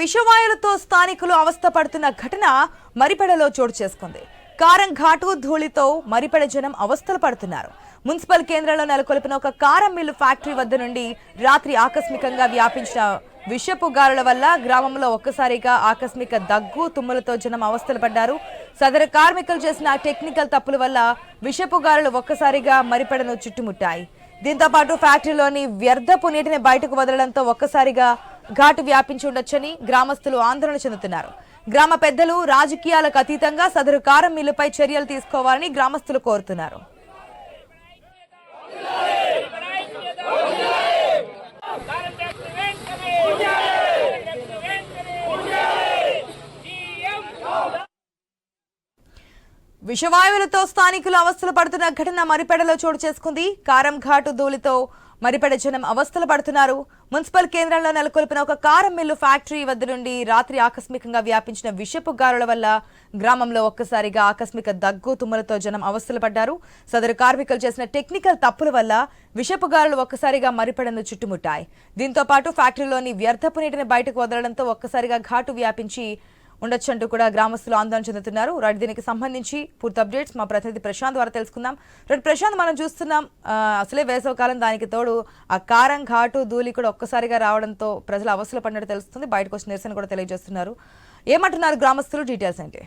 విషవాయులతో స్థానికులు అవస్థ పడుతున్న ఘటన మరిపెడలో చోటు చేసుకుంది. కారం ఘాటు ధూళితో మరిపెడ జనం అవస్థలు పడుతున్నారు. మున్సిపల్ కేంద్రంలో నెలకొల్పిన ఒక కారం మిల్లు ఫ్యాక్టరీ వద్ద నుండి రాత్రి ఆకస్మికంగా వ్యాపించిన విషపు గాలుల వల్ల గ్రామంలో ఒక్కసారిగా ఆకస్మిక దగ్గు తుమ్ములతో జనం అవస్థలు పడ్డారు. సదరు కార్మికులు చేసిన టెక్నికల్ తప్పుల వల్ల విషపు గాలులు ఒక్కసారిగా మరిపెడను చుట్టుముట్టాయి. దీంతో పాటు ఫ్యాక్టరీలోని వ్యర్థపు నీటిని బయటకు వదలడంతో ఒక్కసారిగా ఘాటు వ్యాపించి ఉండొచ్చని గ్రామస్తులు ఆందోళన చెందుతున్నారు. గ్రామ పెద్దలు రాజకీయాలకు అతీతంగా సదరు కారం మిల్లుపై చర్యలు తీసుకోవాలని గ్రామస్తులు కోరుతున్నారు. విషవాయువులతో స్థానికులు అవస్థలు పడుతున్న ఘటన మరిపెడలో చోటు చేసుకుంది. కారం ఘాటు ధూళితో మరిపడ జనం అవస్థలు పడుతున్నారు. మున్సిపల్ కేంద్రంలో నెలకొల్పిన ఒక కారం మిల్లు ఫ్యాక్టరీ వద్ద నుండి రాత్రి ఆకస్మికంగా వ్యాపించిన విషపు గాలుల వల్ల గ్రామంలో ఒక్కసారిగా ఆకస్మిక దగ్గు తుమ్మలతో జనం అవస్థలు పడ్డారు. సదరు కార్మికులు చేసిన టెక్నికల్ తప్పుల వల్ల విషపు గాలులు ఒక్కసారిగా మరిపడను చుట్టుముట్టాయి. దీంతో పాటు ఫ్యాక్టరీలోని వ్యర్థపు నీటిని బయటకు వదలడంతో ఒక్కసారిగా ఘాటు వ్యాపించి ఉండొచ్చంటూ కూడా గ్రామస్తులు ఆందోళన చెందుతున్నారు. రైట్ దీనికి సంబంధించి పూర్తి అప్డేట్స్ మా ప్రతినిధి ప్రశాంత్ ద్వారా తెలుసుకుందాం. రైట్ ప్రశాంత్ మనం చూస్తున్నాం అసలే వేసవకాలం దానికి తోడు ఆ కారం ఘాటు ధూళి కూడా ఒక్కసారిగా రావడంతో ప్రజలు అవసరం పడినట్టు తెలుస్తుంది. బయటకు వచ్చి నిరసన కూడా తెలియజేస్తున్నారు. ఏమంటున్నారు గ్రామస్తులు? డీటెయిల్స్ అంటే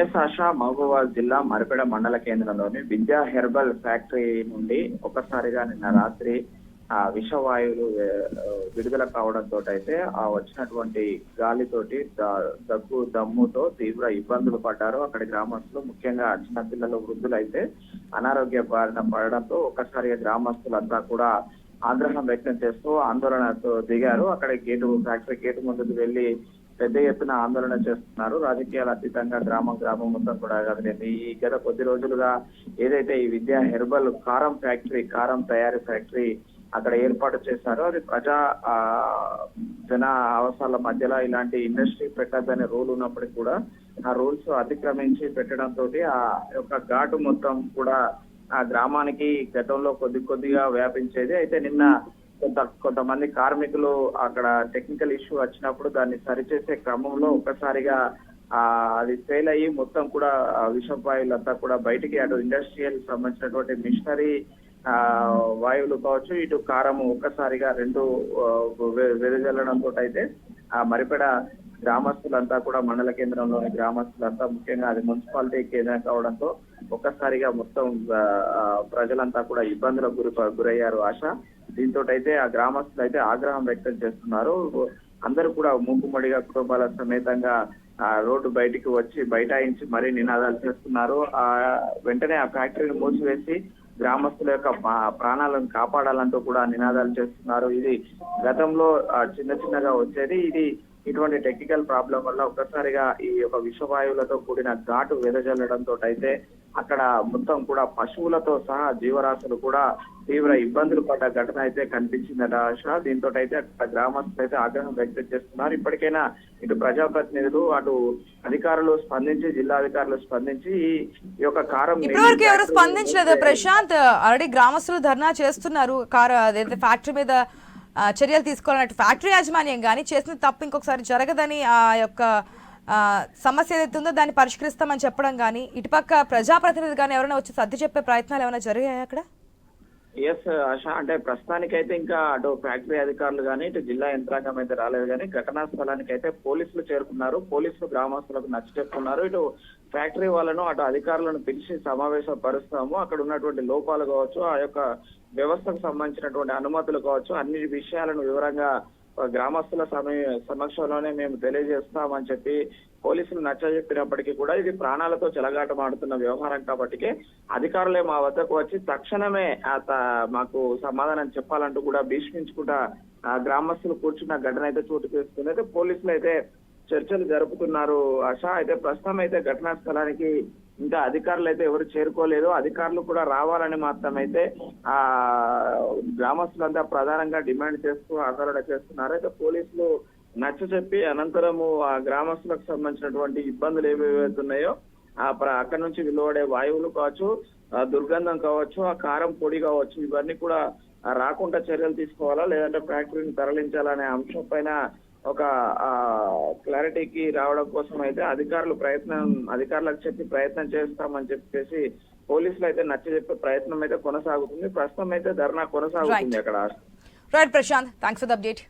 ఎస్ ఆశా మహబూబాద్ జిల్లా మరిపెడ మండల కేంద్రంలోని విద్యా హెర్బల్ ఫ్యాక్టరీ నుండి ఒకసారిగా నిన్న రాత్రి ఆ విషవాయువులు విడుదల కావడంతో అయితే ఆ వచ్చినటువంటి గాలితోటి దగ్గు దమ్ముతో తీవ్ర ఇబ్బందులు పడ్డారు. అక్కడి గ్రామస్తులు ముఖ్యంగా చిన్నపిల్లలు వృద్ధులు అయితే అనారోగ్య బారిన పడడంతో ఒక్కసారిగా గ్రామస్తులంతా కూడా ఆగ్రహం వ్యక్తం చేస్తూ ఆందోళనతో దిగారు. అక్కడ గేటు ఫ్యాక్టరీ గేటు ముందుకు వెళ్ళి పెద్ద ఎత్తున ఆందోళన చేస్తున్నారు. రాజకీయాల అతీతంగా గ్రామం గ్రామం మొత్తం కూడా కదిలింది ఈ గత కొద్ది రోజులుగా ఏదైతే ఈ విద్యా హెర్బల్ కారం ఫ్యాక్టరీ కారం తయారీ ఫ్యాక్టరీ అక్కడ ఏర్పాటు చేశారు. అది ప్రజా ఆ, జన అవసరాల మధ్యలో ఇలాంటి ఇండస్ట్రీ పెట్టద్దనే రూల్ ఉన్నప్పటికీ కూడా ఆ రూల్స్ అతిక్రమించి పెట్టడంతో ఆ యొక్క ఘాటు మొత్తం కూడా ఆ గ్రామానికి గతంలో కొద్ది కొద్దిగా వ్యాపించేది. అయితే నిన్న కొంత కొంతమంది కార్మికులు అక్కడ టెక్నికల్ ఇష్యూ వచ్చినప్పుడు దాన్ని సరిచేసే క్రమంలో ఒక్కసారిగా ఆ అది ఫెయిల్ అయ్యి మొత్తం కూడా ఆ కూడా బయటికి అటు ఇండస్ట్రియల్ సంబంధించినటువంటి మిషనరీ వాయువులు కావచ్చు ఇటు కారము ఒక్కసారిగా రెండు వెదజల్లడంతో అయితే ఆ మరిపెడ గ్రామస్తులంతా కూడా మండల కేంద్రంలోని గ్రామస్తులంతా ముఖ్యంగా అది మున్సిపాలిటీ కేంద్రం కావడంతో ఒక్కసారిగా మొత్తం ప్రజలంతా కూడా ఇబ్బందులకు గురి గురయ్యారు ఆశ. దీంతో అయితే ఆ గ్రామస్తులు అయితే ఆగ్రహం వ్యక్తం చేస్తున్నారు. అందరూ కూడా మూకుమ్మడిగా కుటుంబాల సమేతంగా ఆ రోడ్డు బయటికి వచ్చి బైఠాయించి మరీ నినాదాలు చేస్తున్నారు. ఆ వెంటనే ఆ ఫ్యాక్టరీని మూసివేసి గ్రామస్తుల యొక్క ప్రాణాలను కాపాడాలంటూ కూడా నినాదాలు చేస్తున్నారు. ఇది గతంలో ఆ, చిన్న చిన్నగా వచ్చేది. ఇది ఇటువంటి టెక్నికల్ ప్రాబ్లం వల్ల ఒక్కసారిగా ఈ యొక్క విషవాయువులతో కూడిన ఘాటు వెదజల్లడంతో అయితే అక్కడ మొత్తం కూడా పశువులతో సహా జీవరాశులు కూడా తీవ్ర ఇబ్బందులు పడ్డ ఘటన అయితే కనిపించిందట ఆశ. దీంతో అయితే అక్కడ గ్రామస్తులు అయితే ఆగ్రహం వ్యక్తం చేస్తున్నారు. ఇప్పటికైనా ఇటు ప్రజాప్రతినిధులు అటు అధికారులు స్పందించి జిల్లా అధికారులు స్పందించి ఈ- యొక్క కారం ఇప్పటివరకు ఎవరు స్పందించలేదు. ప్రశాంత్ ఆల్రెడీ గ్రామస్తులు ధర్నా చేస్తున్నారు. కారు అదైతే ఫ్యాక్టరీ మీద చర్యలు తీసుకోవాలన్నట్టు ఫ్యాక్టరీ యాజమాన్యం కానీ చేసిన తప్పు ఇంకొకసారి జరగదని ఆ యొక్క సమస్య ఏదైతే ఉందో దాన్ని పరిష్కరిస్తామని చెప్పడం కానీ ఇటుపక్క ప్రజాప్రతినిధి కానీ ఎవరైనా వచ్చి సర్ది చెప్పే ప్రయత్నాలు ఏమైనా జరిగాయా అక్కడ? ఎస్ ఆశ అంటే ప్రస్తుతానికైతే ఇంకా అటు ఫ్యాక్టరీ అధికారులు కానీ ఇటు జిల్లా యంత్రాంగం అయితే రాలేదు కానీ ఘటనా స్థలానికి అయితే పోలీసులు చేరుకున్నారు. పోలీసులు గ్రామస్తులకు నచ్చ చెప్తున్నారు. ఇటు ఫ్యాక్టరీ వాళ్ళను అటు అధికారులను పిలిచి సమావేశపరుస్తాము. అక్కడ ఉన్నటువంటి లోపాలు కావచ్చు ఆ యొక్క వ్యవస్థకు సంబంధించినటువంటి అనుమతులు కావచ్చు అన్ని విషయాలను వివరంగా గ్రామస్తుల సమయ సమక్షంలోనే మేము తెలియజేస్తామని చెప్పి పోలీసులు నచ్చజెప్పినప్పటికీ కూడా ఇది ప్రాణాలతో చెలగాటమాడుతున్న వ్యవహారం కాబట్టి అధికారులే మా వద్దకు వచ్చి తక్షణమే ఆ త- మాకు సమాధానం చెప్పాలంటూ కూడా భీష్మించుకుంటా ఆ గ్రామస్తులు కూర్చున్న ఘటన అయితే చోటు చేసుకుంది. అయితే పోలీసులు అయితే చర్చలు జరుపుతున్నారు. ఆశ అయితే ప్రస్తుతం అయితే ఘటనా స్థలానికి ఇంకా అధికారులు అయితే ఎవరు చేరుకోలేదు. అధికారులు కూడా రావాలని మాత్రం అయితే ఆ గ్రామస్తులంతా ప్రధానంగా డిమాండ్ చేస్తూ ఆందోళన చేస్తున్నారు. అయితే పోలీసులు నచ్చ చెప్పి అనంతరము ఆ గ్రామస్తులకు సంబంధించినటువంటి ఇబ్బందులు ఏవేవైతున్నాయో ఆ అక్కడ నుంచి వెలువడే వాయువులు కావచ్చు దుర్గంధం కావచ్చు ఆ కారం పొడి కావచ్చు ఇవన్నీ కూడా రాకుండా చర్యలు తీసుకోవాలా? లేదంటే ఫ్యాక్టరీని తరలించాలనే అంశం పైన ఒక క్లారిటీకి రావడం కోసం అయితే అధికారులు ప్రయత్నం అధికారులకు చెప్పి ప్రయత్నం చేస్తామని చెప్పేసి పోలీసులు అయితే నచ్చ చెప్పే ప్రయత్నం అయితే కొనసాగుతుంది. ప్రస్తుతం అయితే ధర్నా కొనసాగుతుంది అక్కడ. Right Prashant thanks for update